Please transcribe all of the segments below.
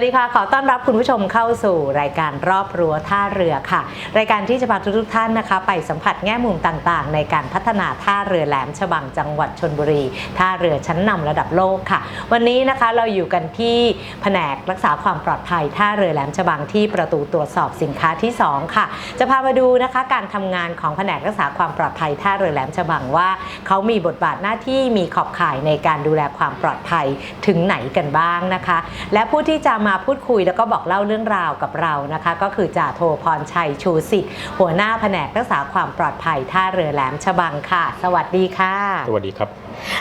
วัสดีค่ะ ขอต้อนรับคุณผู้ชมเข้าสู่รายการรอบรั้วท่าเรือค่ะ รายการที่จะพาทุกๆท่านนะคะ ไปสัมผัสแง่มุมต่างๆ ในการพัฒนาท่าเรือแหลมฉบังจังหวัดชนบุรี ท่าเรือชั้นนำระดับโลกค่ะ วันนี้นะคะเราอยู่กันที่แผนกรักษาความปลอดภัยท่าเรือแหลมฉบังที่ประตูตรวจสอบสินค้าที่ 2 ค่ะ จะพามาดูนะคะการทำงานของแผนกรักษาความปลอดภัยท่าเรือแหลมฉบังว่า เขามีบทบาทหน้าที่มีขอบข่ายในการดูแลความปลอดภัยถึงไหนกันบ้างนะคะ และผู้ที่จะมาพูดคุยแล้วก็บอกเล่าเรื่องราวกับเรานะคะ ก็คือจ่าโทพรชัยชูสิทธิ์หัวหน้าแผนกรักษาความปลอดภัยท่าเรือแหลมฉบังค่ะ สวัสดีค่ะ สวัสดีครับ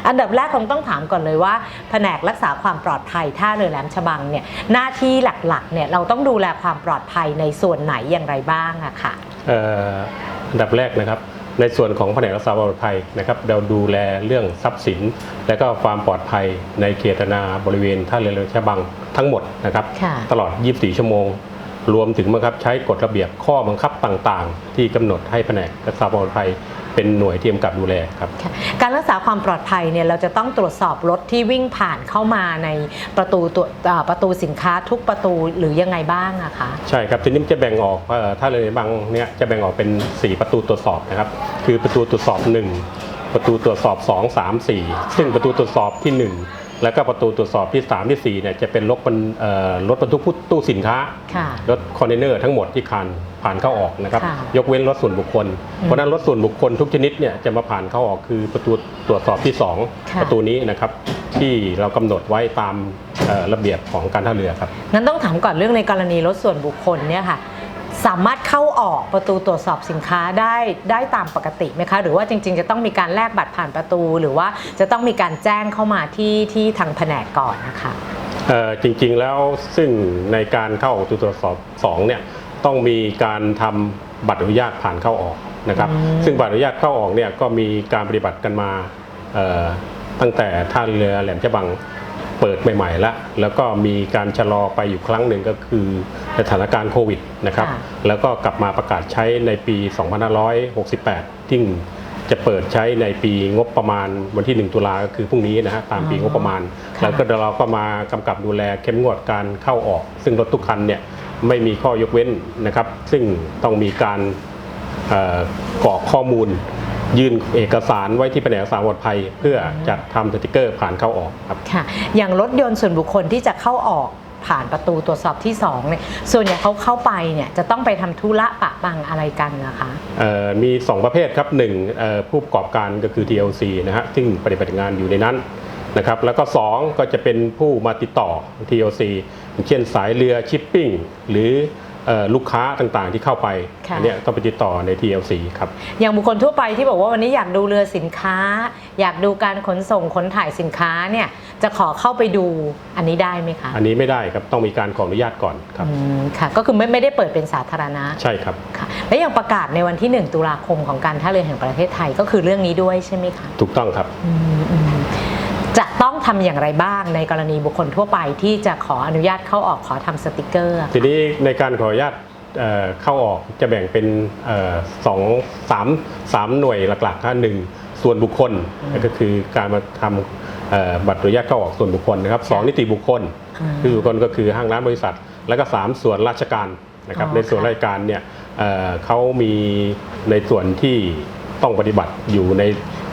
อันดับแรกคงต้องถามก่อนเลยว่า แผนกรักษาความปลอดภัยท่าเรือแหลมฉบังเนี่ยหน้าที่หลักๆเนี่ยเราต้องดูแลความปลอดภัยในส่วนไหนอย่างไรบ้างอะค่ะเอ่ออันดับแรกนะครับ ในส่วนของแผนกรักษาความปลอดภัยนะครับเราดูแลเรื่องทรัพย์สิน และก็ความปลอดภัยในเขตนาบริเวณท่าเรือแหลมฉบังทั้งหมดนะครับค่ะตลอด 24 ชั่วโมง รวมถึงบังคับใช้กฎระเบียบข้อบังคับต่างๆ ที่กำหนดให้แผนกรักษาความปลอดภัย เป็นหน่วยที่กำกับดูแลครับค่ะการรักษาความปลอดภัยเนี่ยเราจะต้องตรวจสอบรถที่วิ่งผ่านเข้ามาในประตูตัวอ่าประตูสินค้าทุกประตูหรือยังไงบ้างอะคะ ใช่ครับทีนี้มันจะแบ่งออกเอ่อถ้าเรือบางเนี่ยจะแบ่งออกเป็น 4 ประตูตรวจสอบนะครับคือประตูตรวจสอบ 1 ประตูตรวจสอบ 2 3 4 ซึ่งประตูตรวจสอบที่ 1 แล้วก็ประตูตรวจสอบที่ 3 ที่ 4เนี่ยจะเป็นรถบรรเอ่อรถบรรทุกตู้สินค้า ค่ะรถคอนเทนเนอร์ทั้งหมดที่ผ่านผ่านเข้าออกนะครับ ค่ะยกเว้นรถส่วนบุคคล เพราะฉะนั้นรถส่วนบุคคลทุกชนิดเนี่ยจะมาผ่านเข้าออกคือประตูตรวจสอบที่ค่ะ2ประตูนี้นะครับ ที่เรากำหนดไว้ตามเอ่อระเบียบของการท่าเรือครับ งั้นต้องถามก่อนเรื่องในกรณีรถส่วนบุคคลเนี่ยค่ะ สามารถเข้าออกประตูตรวจสอบสินค้าได้ได้ตามปกติไหมคะ หรือว่าจริง ๆ จะต้องมีการแลกบัตรผ่านประตู หรือว่าจะต้องมีการแจ้งเข้ามาที่ที่ทางแผนกก่อนนะคะเอ่อจริงๆแล้วซึ่งในการเข้าออกตรวจสอบ2เนี่ยต้องมีการทำบัตรอนุญาตผ่านเข้าออกนะครับอืมซึ่งบัตรอนุญาตเข้าออกเนี่ยก็มีการปฏิบัติกันมาเอ่อตั้งแต่ท่าเรือแหลมฉบัง เปิดใหม่ๆแล้วแล้วก็มีการชะลอไปอยู่ครั้งหนึ่งก็คือสถานการณ์โควิดนะครับค่ะแล้วก็กลับมาประกาศใช้ในปี 2568ที่งจะเปิดใช้ในปีงบประมาณวันที่ 1 ตุลาก็คือพรุ่งนี้นะฮะตามปีอ๋องบประมาณค่ะแล้วก็เราก็มากำกับดูแลเข้มงวดการเข้าออก ซึ่งรถทุกคันเนี่ยไม่มีข้อยกเว้นนะครับ ซึ่งต้องมีการเอ่อกรอกข้อมูล ยื่นเอกสารไว้ที่แผนกสารปลอดภัย เพื่อจัดทำสติกเกอร์ผ่านเข้าออกครับค่ะ อย่างรถยนต์ส่วนบุคคลที่จะเข้าออกผ่านประตูตรวจสอบที่2เนี่ยส่วนใหญ่เขาเข้าไปเนี่ยจะต้องไปทำธุระปะปังอะไรกันนะคะเอ่อมี 2 ประเภทครับหนึ่งเอ่อผู้ประกอบการก็คือ TLC นะฮะซึ่งปฏิบัติงานอยู่ในนั้นนะครับแล้วก็ 2 ก็จะเป็นผู้มาติดต่อ TLC อย่างเช่นสายเรือชิปปิ้งหรือเอ่อ ลูกค้าต่างๆที่เข้าไปค่ะ อันเนี้ยต้องไปติดต่อใน TLC ครับ อย่างบุคคลทั่วไปที่บอกว่าวันนี้อยากดูเรือสินค้า อยากดูการขนส่งขนถ่ายสินค้าเนี่ยจะขอเข้าไปดูอันนี้ได้ไหมคะอันนี้ไม่ได้ครับต้องมีการขออนุญาตก่อนครับ อืมค่ะก็คือไม่ไม่ได้เปิดเป็นสาธารณะใช่ครับ ค่ะ และอย่างประกาศในวันที่ 1 ตุลาคมของการท่าเรือแห่งประเทศไทยก็คือเรื่องนี้ด้วยใช่ไหมคะถูกต้องครับ อืมอืมจะต้อง ทำอย่างไรบ้างในกรณีบุคคลทั่วไปที่จะขออนุญาตเข้าออกขอทำสติกเกอร์อะทีนี้ในการขออนุญาตเอ่อเข้าออกจะแบ่งเป็นเอ่อสองสามสามหน่วยหลักๆนะหนึ่งส่วนบุคคลก็คือการมาทำเอ่อบัตรอนุญาตเข้าออกส่วนบุคคลนะครับสองนิติบุคคลอืมคือบุคคลก็คือห้างร้านบริษัท แล้วก็สามส่วนราชการนะครับอ๋อในส่วนค่ะราชการเนี่ยเอ่อเขามีในส่วนที่ต้องปฏิบัติอยู่ใน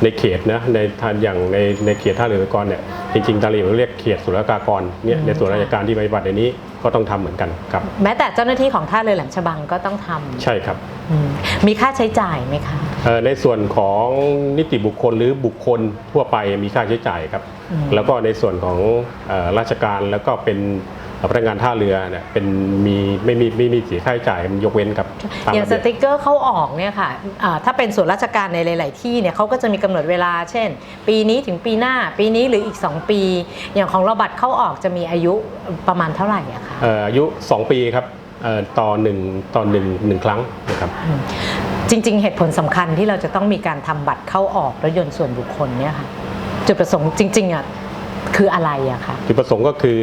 ในเขตนะในทางอย่างในในเขตท่าเรือก่อนเนี่ยจริงๆตาลีเราเรียกเขตศุลกากรเนี่ยในส่วนราชการที่ปฏิบัติในนี้ก็ต้องทำเหมือนกันครับ แม้แต่เจ้าหน้าที่ของท่าเรือแหลมฉบังก็ต้องทำใช่ครับอืมมีค่าใช้จ่ายไหมคะเอ่อในส่วนของนิติบุคคลหรือบุคคลทั่วไปมีค่าใช้จ่ายครับอืมแล้วก็ในส่วนของเอ่อราชการแล้วก็เป็น พนักงานท่าเรือเนี่ยเป็นมีไม่มีไม่มีเสียค่าใช้จ่ายมันยกเว้นครับตามอย่างระสเบียบติกเกอร์เข้าออกเนี่ยค่ะอ่าถ้าเป็นส่วนราชการในหลาย ๆ ที่เนี่ยเขาก็จะมีกำหนดเวลา เช่น ปีนี้ถึงปีหน้า ปีนี้หรืออีก 2 ปี อย่างของเราบัตรเข้าออกจะมีอายุประมาณเท่าไหร่อะคะเอ่ออายุ 2 ปีครับเอ่อต่อหนึ่งต่อหนึ่งหนึ่งครั้งนะครับจริง ๆ เหตุผลสำคัญที่เราจะต้องมีการทำบัตรเข้าออกรถยนต์ส่วนบุคคลเนี่ยค่ะจุดประสงค์จริง ๆ อะคืออะไรอะคะ จุดประสงค์ก็คือ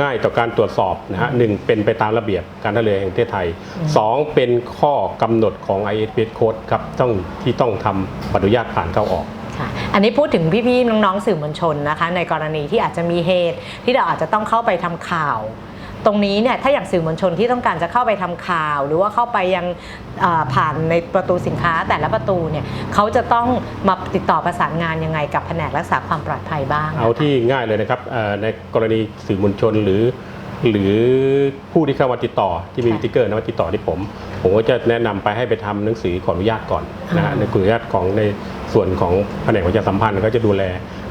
ง่ายต่อการตรวจสอบนะฮะหนึ่งเป็นไปตามระเบียบการท่าเรือแห่งประเทศไทยสองเป็นข้อกำหนดของ ISP Code ครับต้องที่ต้องทำบัตรอนุญาตผ่านเข้าออกค่ะอันนี้พูดถึงพี่ๆน้องๆสื่อมวลชนนะคะ ในกรณีที่อาจจะมีเหตุที่เราอาจจะต้องเข้าไปทำข่าว ตรงนี้เนี่ยถ้าอย่างสื่อมวลชนที่ต้องการจะเข้าไปทำข่าว หรือว่าเข้าไปยังอ่าผ่านในประตูสินค้าแต่ละประตูเนี่ยเขาจะต้องมาติดต่อประสานงานยังไงกับแผนกรักษาความปลอดภัยบ้าง เอาที่ง่ายเลยนะครับเอ่อในกรณีสื่อมวลชนหรือหรือผู้ที่เข้ามาติดต่อที่มีค่ะสติ๊กเกอร์นะมาติดต่อที่ผม ผมก็จะแนะนำไปให้ไปทำหนังสือขออนุญาตก่อนนะฮะอ่าในขออนุญาตของในส่วนของแผนกประชาสัมพันธ์เขาจะดูแล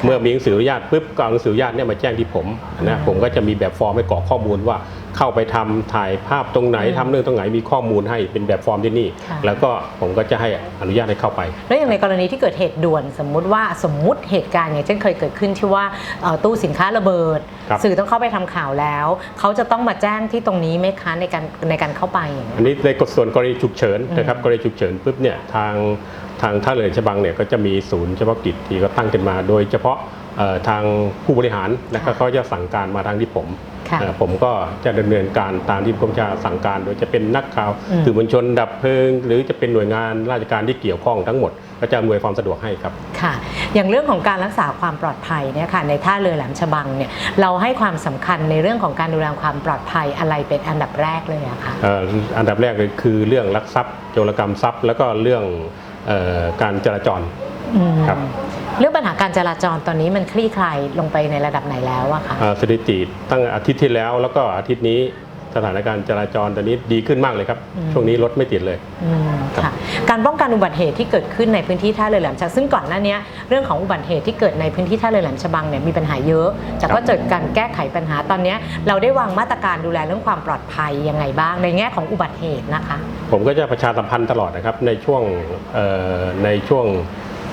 เมื่อมีหนังสืออนุญาตปุ๊บก็เอาหนังสืออนุญาตเนี่ยมาแจ้งที่ผมนะผมก็จะมีแบบฟอร์มให้กรอกข้อมูลว่าเข้าไปทำถ่ายภาพตรงไหนทำเรื่องตรงไหนมีข้อมูลให้เป็นแบบฟอร์มที่นี่ ค่ะ แล้วก็ผมก็จะให้อนุญาตให้เข้าไป แล้วอย่างในกรณีที่เกิดเหตุด่วน สมมุติว่าสมมุติเหตุการณ์อย่างเช่นเคยเกิดขึ้นที่ว่าเอ่อตู้สินค้าระเบิด ครับ สื่อต้องเข้าไปทำข่าวแล้ว เขาจะต้องมาแจ้งที่ตรงนี้ไหมคะในการในการเข้าไปอย่างนี้ย อันนี้ในกฎส่วนกรณีฉุกเฉินนะครับกรณีฉุกเฉินปุ๊บเนี่ยทาง ทางท่าเรือฉบังเนี่ยก็จะมีศูนย์เฉพาะกิจที่ก็ตั้งขึ้นมาโดยเฉพาะเอ่อทางผู้บริหารแล้วก็ค่ะเขาจะสั่งการมาทางที่ผมค่ะเอ่อผมก็จะดำเนินการตามที่ผมจะสั่งการ โดยจะเป็นนักข่าวอืมสื่อมวลชนดับเพลิง หรือจะเป็นหน่วยงานราชการที่เกี่ยวข้องทั้งหมด ก็จะอำนวยความสะดวกให้ครับค่ะ อย่างเรื่องของการรักษาความปลอดภัยเนี่ยค่ะในท่าเรือแหลมฉบังเนี่ยเราให้ความสำคัญในเรื่องของการดูแลความปลอดภัยอะไรเป็นอันดับแรกเลยอะคะเอ่ออันดับแรกเลยคือเรื่องลักทรัพย์โจรกรรมทรัพย์ แล้วก็เรื่องเอ่อ การจราจรอืมครับเรื่องปัญหาการจราจรตอนนี้มันคลี่คลายลงไปในระดับไหนแล้วอะคะอ่าสถิติตั้งอาทิตย์ที่แล้วแล้วก็อาทิตย์นี้ สถานการณ์จราจรตอนนี้ดีขึ้นมากเลยครับ ช่วงนี้รถไม่ติดเลยอืมค่ะการป้องกันอุบัติเหตุที่เกิดขึ้นในพื้นที่ท่าเรือแหลมฉบังซึ่งก่อนหน้านี้เรื่องของอุบัติเหตุที่เกิดในพื้นที่ท่าเรือแหลมฉบังเนี่ยมีปัญหาเยอะแต่ก็ครับเกิดการแก้ไขปัญหาตอนนี้เราได้วางมาตรการดูแลเรื่องความปลอดภัยยังไงบ้าง ในแง่ของอุบัติเหตุนะคะ ผมก็จะประชาสัมพันธ์ตลอดนะครับในช่วงเอ่อในช่วง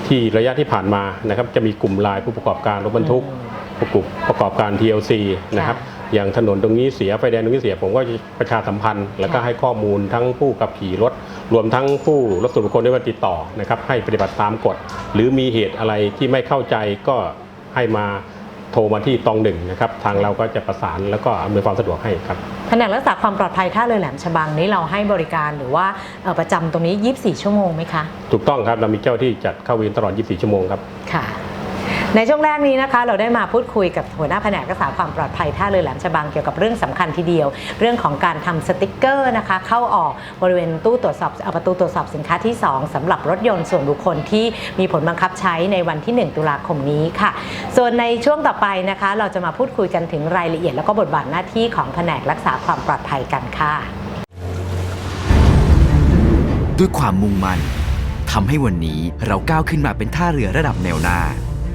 ที่ระยะที่ผ่านมานะครับจะมีกลุ่มไลน์ผู้ประกอบการรถบรรทุกผู้ประกอบประกอบการ TLC นะครับ อย่างถนนตรงนี้เสียไฟแดงตรงนี้เสียผมก็จะประชาสัมพันธ์ แล้วก็ค่ะให้ข้อมูลทั้งผู้ขับขี่รถ รวมทั้งผู้รถส่วนบุคคลได้มาติดต่อนะครับให้ปฏิบัติตามกฎ หรือมีเหตุอะไรที่ไม่เข้าใจก็ให้มาโทรมาที่ตองหนึ่งนะครับทางเราก็จะประสานแล้วก็อำนวยความสะดวกให้ครับแผนกรักษาความปลอดภัยท่าเรือแหลมฉบังนี้เราให้บริการหรือว่าเอ่อประจำตรงนี้ 24 ชั่วโมงไหมคะ ถูกต้องครับเรามีเจ้าที่จัดเข้าเวรตลอด 24 ชั่วโมงครับค่ะ ในช่วงแรกนี้นะคะ เราได้มาพูดคุยกับหัวหน้าแผนกรักษาความปลอดภัยท่าเรือแหลมฉบังเกี่ยวกับเรื่องสำคัญทีเดียว เรื่องของการทำสติกเกอร์นะคะ เข้าออกบริเวณตู้ตรวจสอบอประตูตรวจสอบสินค้าที่ 2สำหรับรถยนต์ส่วนบุคคลที่มีผลบังคับใช้ในวันที่ 1 ตุลาคมนี้ค่ะ ส่วนในช่วงต่อไปนะคะ เราจะมาพูดคุยกันถึงรายละเอียด แล้วก็บทบาทหน้าที่ของแผนกรักษาความปลอดภัยกันค่ะ ด้วยความมุ่งมั่นทำให้วันนี้เราก้าวขึ้นมาเป็นท่าเรือระดับแนวหน้า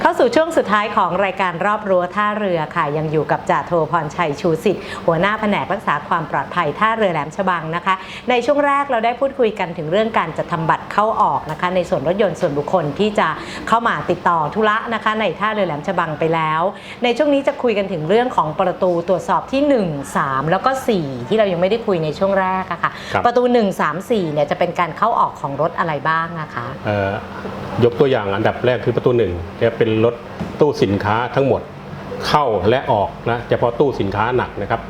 เข้าสู่ช่วงสุดท้ายของรายการรอบรั้วท่าเรือค่ะ ยังอยู่กับจ่าโทพรชัยชูสิทธิ์หัวหน้าแผนกรักษาความปลอดภัยท่าเรือแหลมฉบังนะคะ ในช่วงแรกเราได้พูดคุยกันถึงเรื่องการจัดทำบัตรเข้าออกนะคะ ในส่วนรถยนต์ส่วนบุคคลที่จะเข้ามาติดต่อธุระนะคะ ในท่าเรือแหลมฉบังไปแล้ว ในช่วงนี้จะคุยกันถึงเรื่องของประตูตรวจสอบที่ 1 3 แล้วก็ 4 ที่เรายังไม่ได้คุยในช่วงแรกอะค่ะครับประตู 1 3 4เนี่ยจะเป็นการเข้าออกของรถอะไรบ้างอะคะเอ่อยกตัวอย่างอันดับแรกคือประตูหนึ่งจะเป็นรถตู้สินค้าทั้งหมดเข้าและออกนะเฉพาะตู้สินค้าหนักนะครับ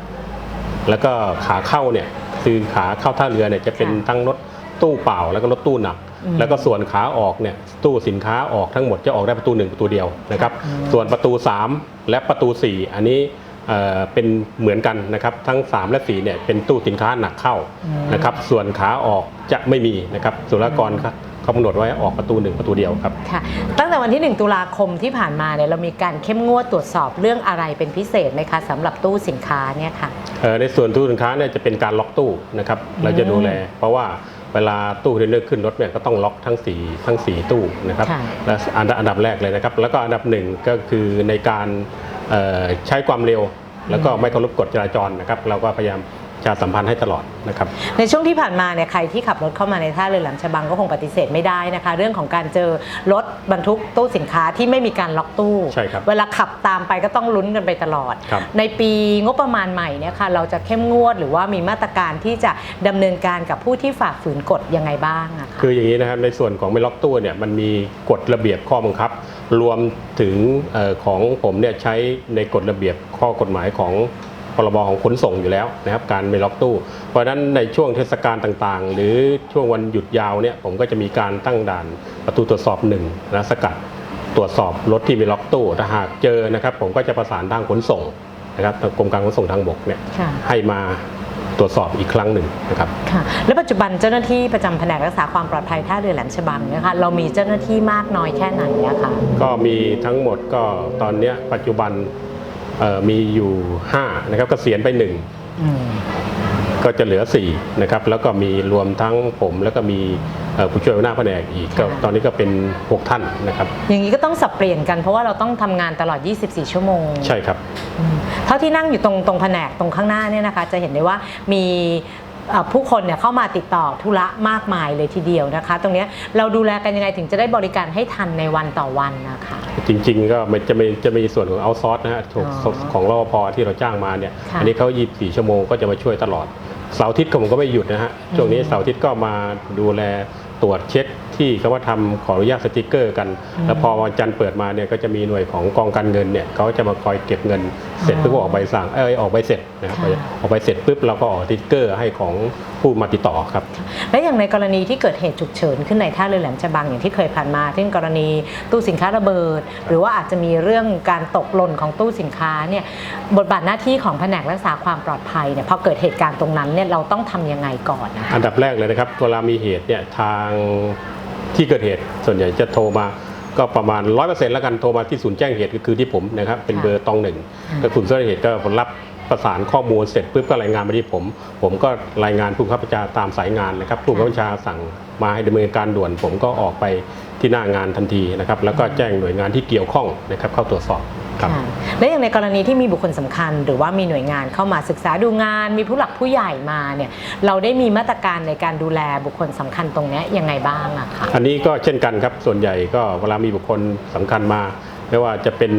แล้วก็ขาเข้าเนี่ยคือขาเข้าท่าเรือเนี่ยจะเป็นค่ะทั้งรถตู้เปล่าแล้วก็รถตู้หนักอืมแล้วก็ส่วนขาออกเนี่ยตู้สินค้าออกทั้งหมดจะออกได้ประตูหนึ่งประตูเดียวนะครับอืมส่วนประตู 3 และประตู 4 อันนี้เอ่อเป็นเหมือนกันนะครับทั้ง 3 และ4เนี่ยเป็นตู้สินค้าหนักเข้าอืมนะครับส่วนขาออกจะไม่มีนะครับสุรากรครับ เขากำหนดไว้ออกประตูหนึ่งประตูเดียวครับ ค่ะ ตั้งแต่วันที่ 1 ตุลาคมที่ผ่านมาเนี่ยเรามีการเข้มงวดตรวจสอบเรื่องอะไรเป็นพิเศษไหมคะสำหรับตู้สินค้าเนี่ยค่ะ เอ่อในส่วนตู้สินค้าเนี่ยจะเป็นการล็อกตู้นะครับเราจะดูแล เพราะว่าเวลาตู้เทรนเนอร์ขึ้นรถเนี่ยก็ต้องล็อกทั้งสี่ทั้งสี่ตู้นะครับค่ะและอันดับอันดับแรกเลยนะครับ แล้วก็อันดับหนึ่งก็คือในการเอ่อใช้ความเร็ว แล้วก็ไม่เคารพกฎจราจรนะครับ เราก็พยายาม จะสัมพันธ์ให้ตลอดนะครับในช่วงที่ผ่านมาเนี่ยใครที่ขับรถเข้ามาในท่าเรือแหลมฉบังก็คงปฏิเสธไม่ได้นะคะ เรื่องของการเจอรถบรรทุกตู้สินค้าที่ไม่มีการล็อกตู้ใช่ครับเวลาขับตามไปก็ต้องลุ้นกันไปตลอดครับในปีงบประมาณใหม่เนี่ยค่ะเราจะเข้มงวดหรือว่ามีมาตรการที่จะดำเนินการกับผู้ที่ฝ่าฝืนกฎยังไงบ้างอะคะคืออย่างนี้นะครับในส่วนของไม่ล็อกตู้เนี่ยมันมีกฎระเบียบข้อบังคับ รวมถึงเออของผมเนี่ยใช้ในกฎระเบียบข้อกฎหมายของ พรบของขนส่งอยู่แล้วนะครับการไม่ล็อกตู้ เพราะฉะนั้นในช่วงเทศกาลต่างๆ หรือช่วงวันหยุดยาวเนี่ยผมก็จะมีการตั้งด่านประตูตรวจสอบหนึ่งนะสกัดตรวจสอบรถที่ไม่ล็อกตู้ถ้าหากเจอนะครับ ผมก็จะประสานทางขนส่งนะครับทางกรมการขนส่งทางบกเนี่ยค่ะให้มาตรวจสอบอีกครั้งหนึ่งนะครับค่ะและปัจจุบันเจ้าหน้าที่ประจำแผนกรักษาความปลอดภัยท่าเรือแหลมฉบังเนะคะเรามีเจ้าหน้าที่มากน้อยแค่ไหนอะคะก็มีทั้งหมดก็ตอนเนี้ยปัจจุบันเอ่อ มีอยู่5นะครับเกษียณไปอืม1ก็จะเหลือ4นะครับแล้วก็มีรวมทั้งผมแล้วก็มีเอ่อผู้ช่วยหัวหน้าแผนกอีกก็ค่ะตอนนี้ก็เป็น 6 ท่านนะครับ อย่างนี้ก็ต้องสับเปลี่ยนกันเพราะว่าเราต้องทำงานตลอด 24 ชั่วโมง ใช่ครับอืมเท่าที่นั่งอยู่ตรงตรงแผนกตรงข้างหน้าเนี่ยนะคะ จะเห็นได้ว่ามีเอ่อ ผู้คนเนี่ยเข้ามาติดต่อธุระมากมายเลยทีเดียวนะคะ ตรงเนี้ยเราดูแลกันยังไงถึงจะได้บริการให้ทันในวันต่อวันนะคะ จริงๆ ก็มันจะมีจะมีส่วนของเอาซอร์สนะฮะของอ๋อของรปภที่เราจ้างมาเนี่ยค่ะอันนี้เขา24 ชั่วโมงก็จะมาช่วยตลอดเสาร์อาทิตย์ก็ผมก็ไม่หยุดนะฮะช่วงนี้เสาร์อาทิตย์ก็มาดูแลตรวจเช็คที่เขาว่าทำขออนุญาตสติกเกอร์กัน แล้วพอวันจันทร์เปิดมาเนี่ยก็จะมีหน่วยของกองการเงินเนี่ยเขาจะมาคอยเก็บเงินเสร็จปุ๊บก็ออกใบสั่งเอยออกใบเสร็จนะครับค่ะออกใบเสร็จปุ๊บเราก็ออกสติกเกอร์ให้ของผู้มาติดต่อครับ และอย่างในกรณีที่เกิดเหตุฉุกเฉินขึ้นในท่าเรือแหลมฉบังอย่างที่เคยผ่านมาเช่นกรณีตู้สินค้าระเบิด หรือว่าอาจจะมีเรื่องการตกหล่นของตู้สินค้าเนี่ยบทบาทหน้าที่ของแผนกรักษาความปลอดภัยเนี่ยพอเกิดเหตุการณ์ตรงนั้นเนี่ยเราต้องทำยังไงก่อนนะคะอันดับแรกเลยนะครับเวลามีเหตุเนี่ยทางที่เกิดเหตุส่วนใหญ่จะโทรมา ก็ประมาณ 100%แล้วกันโทรมาที่ศูนย์แจ้งเหตุก็คือที่ผมนะครับเป็นค่ะเบอร์ตองหนึ่งค่ะก็ศูนย์แจ้งเหตุก็รับประสานข้อมูลเสร็จปุ๊บก็รายงานมาที่ผม ผมก็รายงานผู้บังคับบัญชาตามสายงานนะครับผู้บังคับบัญชาสั่งมาให้ดำเนินการด่วน ผมก็ออกไปที่หน้างานทันทีนะครับแล้วก็แจ้งหน่วยงานที่เกี่ยวข้องนะครับเข้าตรวจสอบ ครับค่ะและอย่างในกรณีที่มีบุคคลสำคัญ หรือว่ามีหน่วยงานเข้ามาศึกษาดูงาน มีผู้หลักผู้ใหญ่มาเนี่ยเราได้มีมาตรการในการดูแลบุคคลสำคัญตรงเนี้ยยังไงบ้างอะคะอันนี้ก็เช่นกันครับส่วนใหญ่ก็เวลามีบุคคลสำคัญมา ไม่ว่าจะเป็น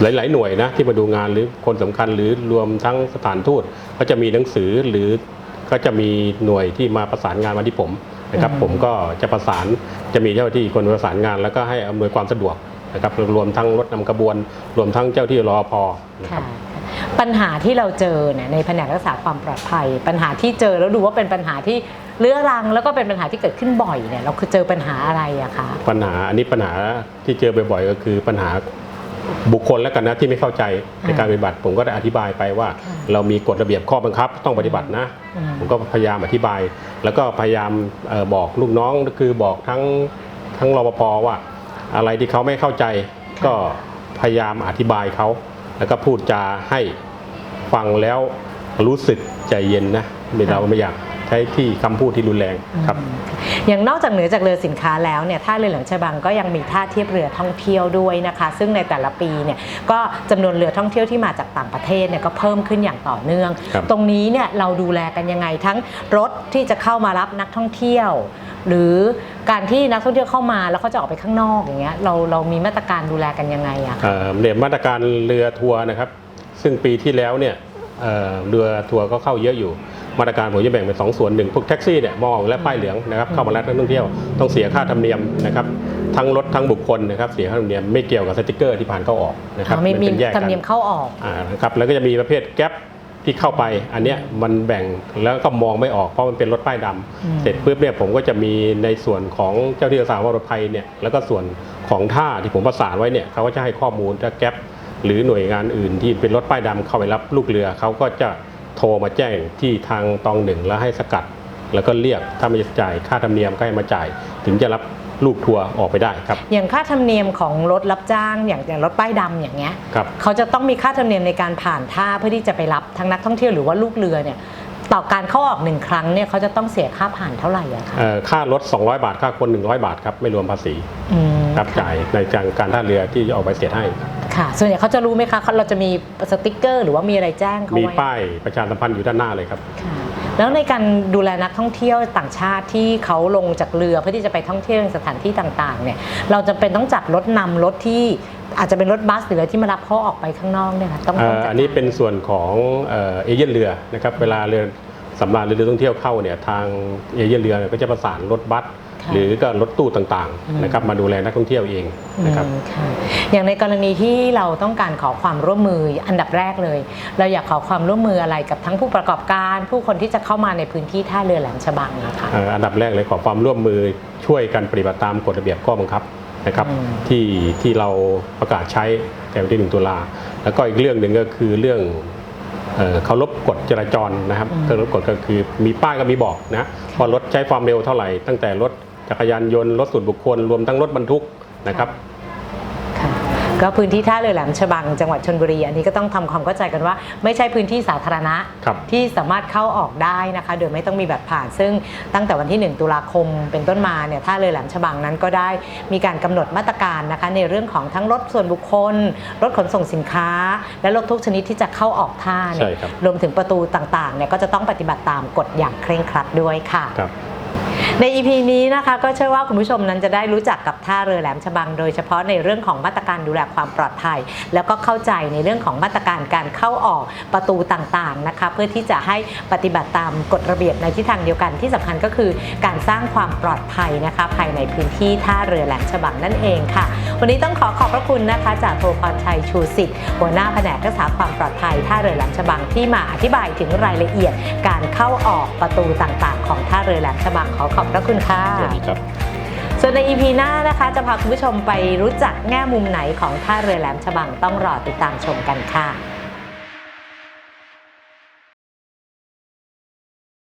หลาย ๆ หน่วยนะที่มาดูงานหรือคนสำคัญหรือรวมทั้งสถานทูตก็จะมีหนังสือหรือก็จะมีหน่วยที่มาประสานงานมาที่ผมนะครับอืมผมก็จะประสานจะมีเจ้าหน้าที่คนประสานงาน แล้วก็ให้อำนวยความสะดวก นะครับรวมทั้งรถนำกระบวน รวมทั้งเจ้าที่รอพอนะครับค่ะปัญหาที่เราเจอเนี่ยในแผนกรักษาความปลอดภัย ปัญหาที่เจอแล้วดูว่าเป็นปัญหาที่เรื้อรังแล้วก็เป็นปัญหาที่เกิดขึ้นบ่อยเนี่ยเราคือเจอปัญหาอะไรอะคะปัญหาอันนี้ปัญหาที่เจอบ่อยๆก็คือปัญหาบุคคลแล้วกันนะที่ไม่เข้าใจในการปฏิบัติ ผมก็ได้อธิบายไปว่าค่ะเรามีกฎระเบียบข้อบังคับ ต้องปฏิบัตินะอืมผมก็พยายามอธิบาย แล้วก็พยายามเอ่อบอกลูกน้องคือบอกทั้งทั้งรปภว่า อะไรที่เขาไม่เข้าใจก็พยายามอธิบายเขาแล้วก็พูดจาให้ฟังแล้วรู้สึกใจเย็นนะไม่เราไม่อยาก ใช้ที่คำพูดที่รุนแรงครับ อย่างนอกจากเหนือจากเรือสินค้าแล้วเนี่ยท่าเรือแหลมฉบังก็ยังมีท่าเทียบเรือท่องเที่ยวด้วยนะคะ ซึ่งในแต่ละปีเนี่ยก็จำนวนเรือท่องเที่ยวที่มาจากต่างประเทศเนี่ยก็เพิ่มขึ้นอย่างต่อเนื่อง ครับ ตรงนี้เนี่ยเราดูแลกันยังไงทั้งรถที่จะเข้ามารับนักท่องเที่ยว หรือการที่นักท่องเที่ยวเข้ามาแล้วเขาจะออกไปข้างนอกอย่างเงี้ยเราเรามีมาตรการดูแลกันยังไงอะคะเอ่อเนี่ยมาตรการเรือทัวร์นะครับ ซึ่งปีที่แล้วเนี่ยเอ่อเรือทัวร์ก็เข้าเยอะอยู่ มาตรการผมจะแบ่งเป็นสองส่วนหนึ่งพวกแท็กซี่เนี่ยมองและป้ายเหลืองนะครับเข้ามารับนักท่องเที่ยวต้องเสียค่าธรรมเนียมนะครับทั้งรถทั้งบุคคลนะครับเสียค่าธรรมเนียมไม่เกี่ยวกับสติกเกอร์ที่ผ่านเข้าออกนะครับอ๋อมีมีเป็นแยกธรรกัมนเนียมเข้าออกอ่านะครับแล้วก็จะมีประเภทแก๊ปที่เข้าไปอันเนี้ยมันแบ่งแล้วก็มองไม่ออกเพราะมันเป็นรถป้ายดำอืมเสร็จปุ๊บเนี่ยผมก็จะมีในส่วนของเจ้าที่รักษาความปลอดภัยเนี่ยแล้วก็ส่วนของท่าที่ผมประสานไว้เนี่ยเขาก็จะให้ข้อมูลถ้าแก๊ปหรือหน่วยงานอื่นที่เป็นรถป้ายดำเข้าไปรับลูกเรือเขาก็จะ โทรมาแจ้งที่ทางตองหนึ่งแล้วให้สกัด แล้วก็เรียกถ้าไม่จ่ายค่าธรรมเนียมก็ให้มาจ่าย ถึงจะรับลูกทัวร์ออกไปได้ครับ อย่างค่าธรรมเนียมของรถรับจ้างอย่างอย่างรถป้ายดำอย่างเงี้ยครับเขาจะต้องมีค่าธรรมเนียมในการผ่านท่าเพื่อที่จะไปรับทั้งนักท่องเที่ยวหรือว่าลูกเรือเนี่ยต่อการเข้าออกหนึ่งครั้งเนี่ยเขาจะต้องเสียค่าผ่านเท่าไหร่อะคะเอ่อค่ารถ 200 บาทค่าคน 100 บาทครับไม่รวมภาษีอืมครับจ่ายในการการท่าเรือที่จะออกใบเสร็จให้ครับ ค่ะส่วนใหญ่เขาจะรู้ไหมคะเขาเราจะมีสติกเกอร์ หรือว่ามีอะไรแจ้งเขามีไว้ป้ายประชาสัมพันธ์อยู่ด้านหน้าเลยครับ ค่ะแล้วในการดูแลนักท่องเที่ยวต่างชาติที่เขาลงจากเรือเพื่อที่จะไปท่องเที่ยวในสถานที่ต่างๆเนี่ยเราจะเป็นต้องจัดรถนำรถที่อาจจะเป็นรถบัสหรืออะไรที่มารับเขาออกไปข้างนอกเนี่ยค่ะต้องเอ่ต้องอจัด อันนี้เป็นส่วนของเอ่อเอเย่นเรือนะครับเวลาเรือสำราญหรือเรือท่องเที่ยวเข้าเนี่ยทางเอเย่นเรือเนี่ยก็จะประสานรถบัสค่ะ หรือก็รถตู้ต่างอืมๆนะครับมาดูแลนักท่องเที่ยวเองนะครับอืมค่ะอย่างในกรณีที่เราต้องการขอความร่วมมืออันดับแรกเลย เราอยากขอความร่วมมืออะไรกับทั้งผู้ประกอบการ ผู้คนที่จะเข้ามาในพื้นที่ท่าเรือแหลมฉบังนะคะเอ่ออันดับแรกเลยขอความร่วมมือช่วยกันปฏิบัติตามกฎระเบียบข้อบังคับนะครับอืมที่ที่เราประกาศใช้แต่วันที่หนึ่งตุลาแล้วก็อีกเรื่องหนึ่งก็คือเรื่องเอ่อเคารพกฎจราจรนะครับเคารพกฎก็คือมีป้ายก็มีบอกนะว่ารถใช้ความเร็วเท่าไหร่ ตั้งแต่รถ จักรยานยนต์รถส่วนบุคคลรวมทั้งรถบรรทุกนะครับ ค่ะก็พื้นที่ท่าเรือแหลมฉบังจังหวัดชนบุรีอันนี้ก็ต้องทำความเข้าใจกันว่า ไม่ใช่พื้นที่สาธารณะ ครับที่สามารถเข้าออกได้นะคะ โดยไม่ต้องมีแบบผ่าน ซึ่งตั้งแต่วันที่ 1 ตุลาคมเป็นต้นมาเนี่ยท่าเรือแหลมฉบังนั้นก็ได้มีการกำหนดมาตรการนะคะ ในเรื่องของทั้งรถส่วนบุคคล รถขนส่งสินค้า และรถทุกชนิดที่จะเข้าออกท่าเนี่ใช่ยครับ รวมถึงประตูต่างๆเนี่ยก็จะต้องปฏิบัติตามกฎอย่างเคร่งครัดด้วยค่ะ ครับ ใน EP นี้นะคะก็เชื่อว่าคุณผู้ชมนั้นจะได้รู้จักกับท่าเรือแหลมฉบัง โดยเฉพาะในเรื่องของมาตรการดูแลความปลอดภัย แล้วก็เข้าใจในเรื่องของมาตรการการเข้าออกประตูต่างๆนะคะเพื่อที่จะให้ปฏิบัติตามกฎระเบียบในทิศทางเดียวกันที่สำคัญก็คือการสร้างความปลอดภัยนะคะภายในพื้นที่ท่าเรือแหลมฉบังนั่นเองค่ะ วันนี้ต้องขอขอบพระคุณนะคะจากโทพรชัยชูสิทธิ์หัวหน้าแผนกรักษาความปลอดภัยท่าเรือแหลมฉบังที่มาอธิบายถึงรายละเอียด การเข้าออกประตูต่างๆ ของท่าเรือแหลมฉบังขอขอบอบพระคุณค่ะสวัสดีครับส่วนใน EP หน้านะคะจะพาคุณผู้ชมไปรู้จักแง่มุมไหนของท่าเรือแหลมฉบังต้องรอติดตามชมกันค่ะ